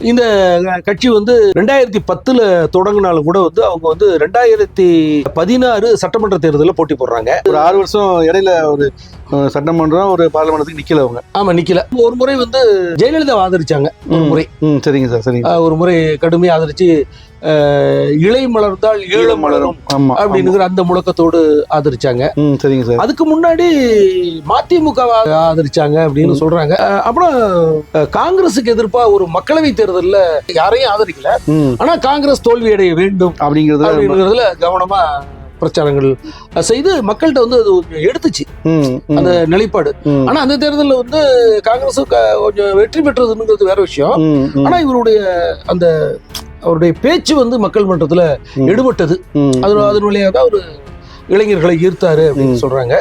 இந்த கட்சி வந்து ரெண்டாயிரத்தி பத்துல தொடங்கினாலும் கூட வந்து அவங்க வந்து ரெண்டாயிரத்தி பதினாறு சட்டமன்ற தேர்தலில் போட்டி போடுறாங்க. ஒரு ஆறு வருஷம் இடையில ஒரு சட்டமன்றம் ஒரு பார்லிமெண்ட்டுக்கு நிக்கல அவங்க. ஆமா நிக்கல. ஒரு முறை வந்து ஜெயலலிதா ஆதரிச்சாங்க ஒரு முறை. சரிங்க சார் சரிங்க. ஒரு முறை கடுமையா ஆதரிச்சு இளை மலர்ந்தால் ஈழம் மலரும். அப்படிங்கிற அந்த முழக்கத்தோடு ஆதரிச்சாங்க. சரிங்க சார். அதுக்கு முன்னாடி மதிமுக ஆதரிச்சாங்க அப்படின்னு சொல்றாங்க. அப்புறம் காங்கிரஸுக்கு எதிர்ப்பா ஒரு மக்களவை தேர்தல்ல யாரையும் ஆதரிக்கல. ஆனா காங்கிரஸ் தோல்வி அடைய வேண்டும் அப்படிங்கிறது அப்படிங்கிறதுல கவனமா பிரச்சாரங்கள் செய்து மக்கள்கிட்ட வந்து அது எடுத்துச்சு. ம் ம், அந்த நிலைப்பாடு. ஆனா அந்த தேர்தலில் வந்து காங்கிரஸ் கொஞ்சம் வெற்றி பெற்றதுங்கிறது வேற விஷயம். ஆனா இவருடைய அந்த அவருடைய பேச்சு வந்து மக்கள் மன்றத்துல. எடுபட்டது. அது அதன் வழியாக தான் ஒரு இளைஞர்களை ஈர்த்தாரு அப்படின்னு. சொல்றாங்க.